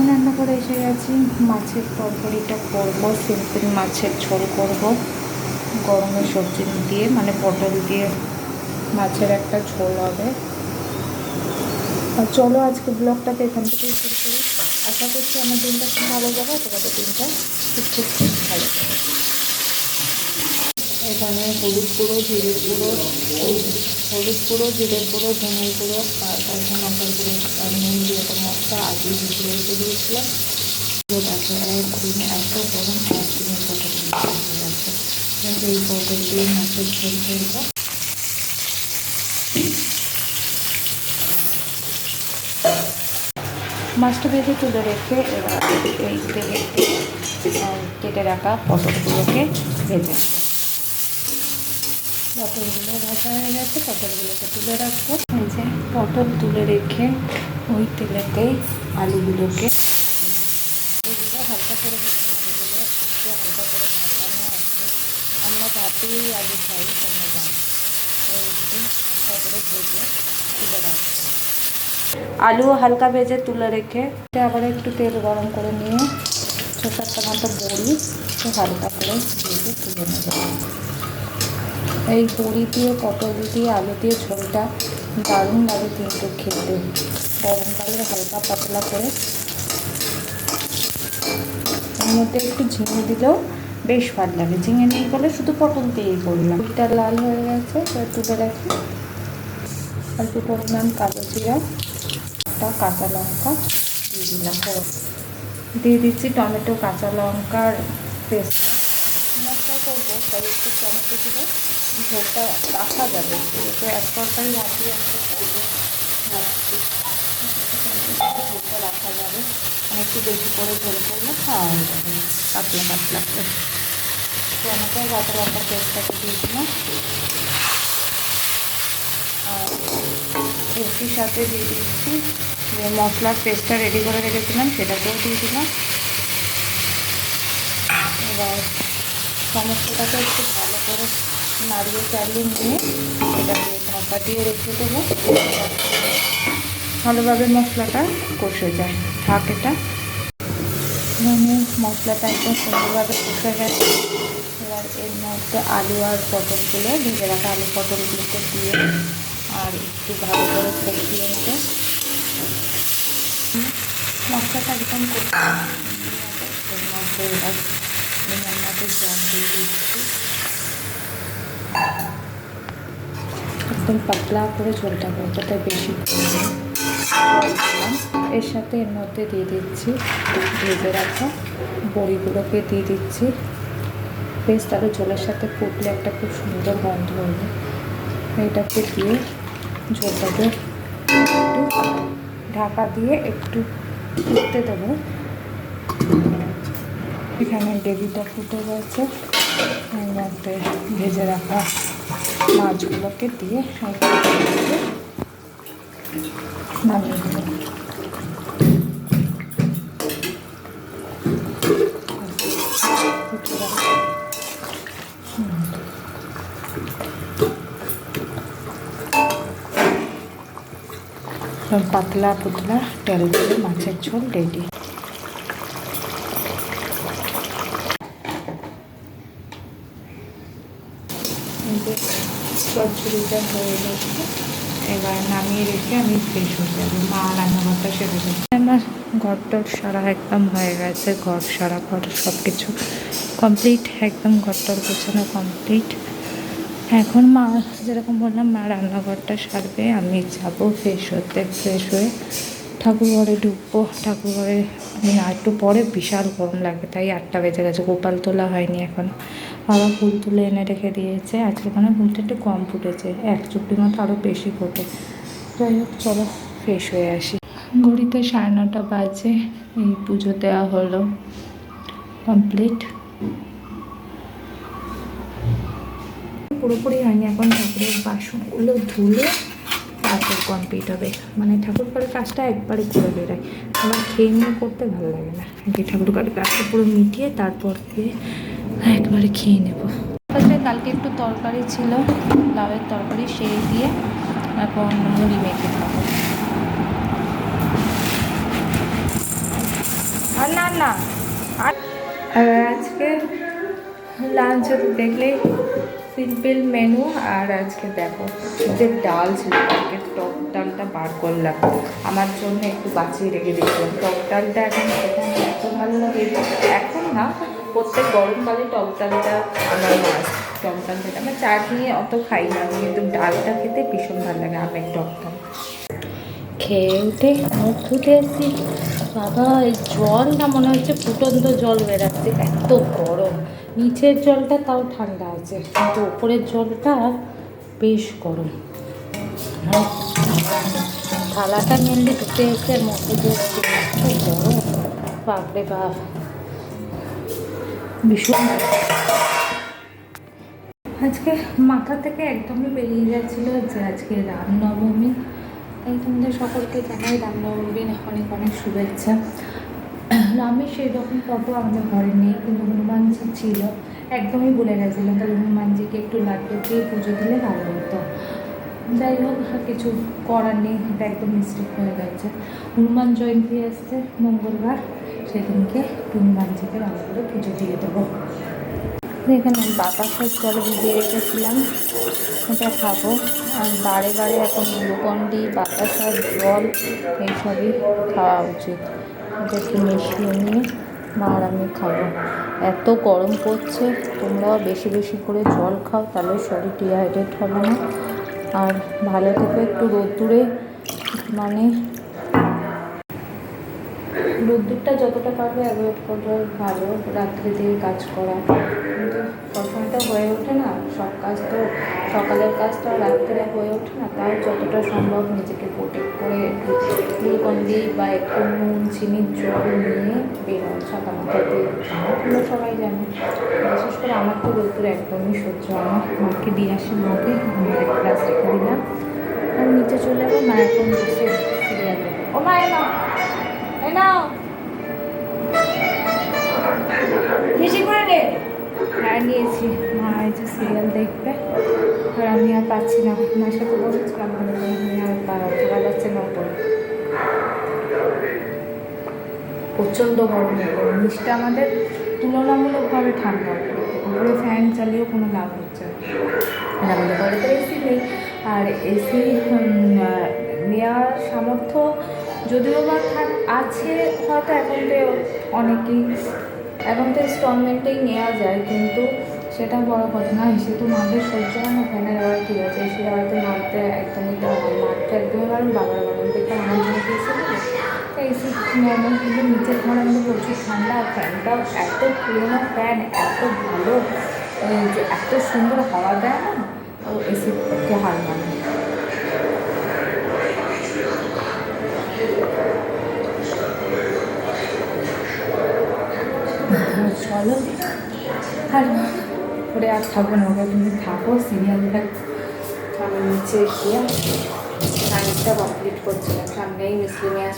এখন রান্না করে এসে গেছি। মাছের তরকারিটা করব, সিম্পল মাছের ঝোল করব। গরমের সবজি দিয়ে মানে পটল দিয়ে মাছের একটা ঝোল হবে। চলো আজকে ব্লগটাকে এখান থেকেই শুরু করি। আশা করছি আমার দিনটা খুব ভালো যাবে, তোমাদের দিনটা খুব খুব খুব ভালো যাবে। এখানে হলুদ গুঁড়ো, জিরে গুঁড়ো হলুদ গুঁড়ো জিরে গুঁড়ো, ধনের গুঁড়ো, আর তারপর লঙ্কার গুঁড়ো, আর নুন দিয়ে মশলা আদি ভিজিয়ে রেখে দিয়েছিলাম। দেখো একদিনে এত গরম একদিনে পটল এই পটল দিয়ে মাছের ঝোল করব মাছটা ভেজে তুলে রেখে এবার এই তেলে কেটে রাখা পটলগুলোকে ভেজে পটলগুলো ভাজা হয়ে গেছে, পটলগুলোকে তুলে রাখব। যে পটল তুলে রেখে ওই তেলেতেই আলুগুলোকে হালকা করে আলুগুলো একটু হালকা করে ভাজানো আছে। আমরা ভাতেই আলু খাই একটু হালকা করে ভেজে তুলে রাখব। আলু হালকা ভেজে তুলে রেখে আবার একটু তেল গরম করে নিয়ে ছ সাতটা মতো বড়ি একটু হালকা করে ভেজে তুলে নেব। এই বড়ি দিয়ে, পটল দিয়ে, আলু দিয়ে ঝোলটা দারুণ লাগে কিন্তু খেতে। গরমকালে হালকা পাতলা করে। এর মধ্যে একটু ঝিঙে দিলেও বেশ ভালো লাগে। ঝিঙে নেই বলে শুধু পটল দিয়েই করলাম। এটা লাল হয়ে গেছে তুলে রাখি। অল্প পরিমাণ কালো জিরা, একটা কাঁচা লঙ্কা দিয়ে দিলাম। দিয়ে দিচ্ছি টমেটো, কাঁচা লঙ্কার পেস্ট। মশলা করব, তাই একটু টমেটো দিলে ঝোলটা রাখা যাবে। যেহেতু এক তরকারি রাখি আমরা করব ঝোলটা রাখা যাবে। মানে একটু বেশি করে ঝোল করলে খাওয়া হয়ে যাবে। পাতলা পাতলা করে। টমেটো কাঁচা লঙ্কা পেস্টটাকে দিয়ে দিলাম আর এটির সাথে দিয়ে দিচ্ছি যে মশলার পেস্টটা রেডি করে রেখেছিলাম, সেটাকেও দিয়ে দিলাম। এবার সমস্তটাকে একটু ভালো করে নাড়িয়ে চালিয়ে নিয়ে এটা দিয়ে ঢাকা দিয়ে রেখে দেবো। ভালোভাবে মশলাটা কষে যায় এটা মানে মশলাটা একদম সুন্দরভাবে কষে গেছে। এবার এর মধ্যে আলু আর পটলগুলো, ভেজে রাখা আলু পটলগুলোকে দিয়ে আর একটু ভালো করে কষিয়ে নেবে। মশলাটা একদম করতে এর মধ্যে এবার জল দিয়ে দিচ্ছি। একদম পাতলা করে ঝোলটা তাই বেশি এর সাথে এর মধ্যে দিয়ে দিচ্ছি, ভেজে রাখা বড়িগুলোকে দিয়ে দিচ্ছি। বেশ, তাহলে ঝোলের সাথে ফুটলে একটা খুব সুন্দর গন্ধ হবে। এটাকে দিয়ে ঝোলটাকে একটু ঢাকা দিয়ে একটু ফুটতে দেবো। এখানে গ্রেভিটা ফুটে গেছে। এর মধ্যে ভেজে রাখা মাছগুলোকে দিয়ে পাতলা পুতলা তেল দিয়ে মাছের ঝোল রেডি চচ্চড়িটা হয়ে গেছে। এবার নামিয়ে রেখে আমি ফ্রেশ হয়ে যাব। মা রান্নাঘরটা সেরে যাবে আমার ঘরটর সারা একদম হয়ে গেছে। ঘর সারা ঘর সব কিছু কমপ্লিট একদম ঘরটর গোছানো কমপ্লিট এখন মা, যেরকম বললাম, মা রান্নাঘরটা সারবে। আমি যাব ফ্রেশ হতে ফ্রেশ হয়ে ঠাকুর ঘরে ঢুকবো। ঠাকুর ঘরে আমি একটু পরে বিশাল গরম লাগবে, তাই আটটা বেজে গেছে। গোপাল তোলা হয়নি এখন। বাবা ফুল তুলে এনে রেখে দিয়েছে। আজকে ওখানে ফুলটা একটু কম ফুটেছে। এক চুপড়ি মতো আরও বেশি ফোটে। যাই হোক, চলো ফ্রেশ হয়ে আসি। ঘড়িতে সাড়ে নটা বাজে। এই পুজো দেওয়া হলো। কমপ্লিট। পুরোপুরি হয়নি। এখন ঠাকুরের বাসনগুলো ধুলে। তারপর কমপ্লিট হবে। মানে ঠাকুর ঘরের কাজটা একবারে করে বেরোয়। আবার খেয়ে নিয়ে করতে ভালো লাগে না। আগে ঠাকুর ঘরের কাজটা পুরো মিটিয়ে তারপর দিয়ে একবারে খেয়ে নেব। তাহলে কালকে একটু তরকারি ছিল লাউয়ের তরকারি সেই দিয়ে এখন মুড়ি মেখে খাব। আর না না আর আজকে লাঞ্চে তো দেখলেই সিম্পল মেনু আর আজকে দেখো যে ডাল ছিল কালকে টক ডালটা বার করলাম। আমার জন্য একটু বাঁচিয়ে রেখে দিয়েছিলাম। টক ডালটা এখন এত ভালো লাগে। এখন না, প্রত্যেক গরমকালে টক ডালটা আমার মাছ টক ডাল খেতে আমার চাটনি অত খাই না আমি, কিন্তু ডালটা খেতে ভীষণ ভালো লাগে আমের টক ডাল। খেয়ে উঠে মুখ ধুতে বাবা এই জলটা মনে হচ্ছে ফুটন্ত জল বেরাচ্ছে, এত গরম। নিচের জলটা তাও ঠান্ডা আছে, কিন্তু ওপরের জলটা বেশ গরম। থালাটা মেনলি ধুতে এসে দিয়েছি এত গরম, বাপরে বাপ। ভীষণ আজকে মাথা থেকে একদমই বেরিয়ে যাচ্ছিল যে আজকে রামনবমী। তাই তোমাদের সকলকে জানাই রামনবমীর অনেক অনেক শুভেচ্ছা। রামের সেই রকম ফটো আমাদের ঘরে নেই, কিন্তু হনুমানজি ছিল। একদমই ভুলে গেছিলাম, তাহলে হনুমানজিকে একটু লাগিয়ে দিয়ে পুজো দিলে ভালো হতো। যাই হোক কিছু করার নেই, এটা একদম মিস্টেক হয়ে গেছে। হনুমান জয়ন্তী আসছে মঙ্গলবার, সেদিনকে হনুমানজিকে ভালো করে পুজো দিয়ে দেবো। এখানে বাতাসের জলে ভিজিয়ে রেখেছিলাম। এটা খাব। আর বারে বারে এখন গ্লুকন্ডি বাতাসার জল, এইসবই খাওয়া উচিত। এটা একটু মিশিয়ে নিয়ে মা আর আমি খাব। এত গরম পড়ছে, তোমরাও বেশি বেশি করে জল খাও, তাহলে শরীর ডিহাইড্রেট হবে না। আর ভালো থেকে একটু রোদ্দুরে মানে রোদ্দুরটা যতটা পারবে অ্যাভয়েড করলে ভালো। রাত্রে দিয়ে কাজ করা। হয়ে ওঠে না, সব কাজ তো সকালের কাজ তো আর রাত্রে হয়ে ওঠে না, তাও যতটা সম্ভব নিজেকে প্রোটেক্ট করে গ্লুকন্ডি বা একটু নুন চিনির জল নিয়ে বেরোয় ছাতা মাথা দিয়ে এগুলো সবাই জানে, বিশেষ করে আমার তো রোদ্দুর একদমই সহ্য আমার মাকে দিয়ে আসি, মাকে আমার এক গ্লাস রেখে দিলাম। আর নিচে চলে যাব, মা এখন হ্যাঁ নিয়েছি। মা যে সিরিয়াল দেখবে। আর আমি আর পাচ্ছি না। মার সাথে বসেছিলাম আমি আর যাচ্ছে না ওপরে প্রচণ্ড গরম নিচটা আমাদের তুলনামূলকভাবে ঠান্ডা উপরে ফ্যান চালিয়েও কোনো লাভ হচ্ছে না। আমাদের ঘরে তো এসি নেই। আর এসি নেওয়ার সামর্থ্য যদিও বা আছে, হয়তো এখন তো অনেকেই এখন তো ইনস্টলমেন্টেই নেওয়া যায়, কিন্তু সেটা বড় কথা না। এসে তো মাদের সহ্য হয় না ফ্যানের আবার ঠিক আছে? এসে হয়তো মারতে একদমই দেওয়া মারতে একদমই কারণ বাবার বারণ থেকে আমার জন্য এসে তাই এসি নর্মাল কিন্তু নিচের ঘর আমাদের প্রচুর ঠান্ডা। আর ফ্যানটাও এত পুরোনো ফ্যান এত ভালো যে এত সুন্দর হাওয়া দেয় না, ও এসিকে হার মানে চলো আর করে আর থাকব না, ওকে তুমি থাকো, সিরিয়াল দেখ। আমি নিচে গিয়ে সায়েন্সটা কমপ্লিট করছিলাম সামনেই মিসলিনিয়াস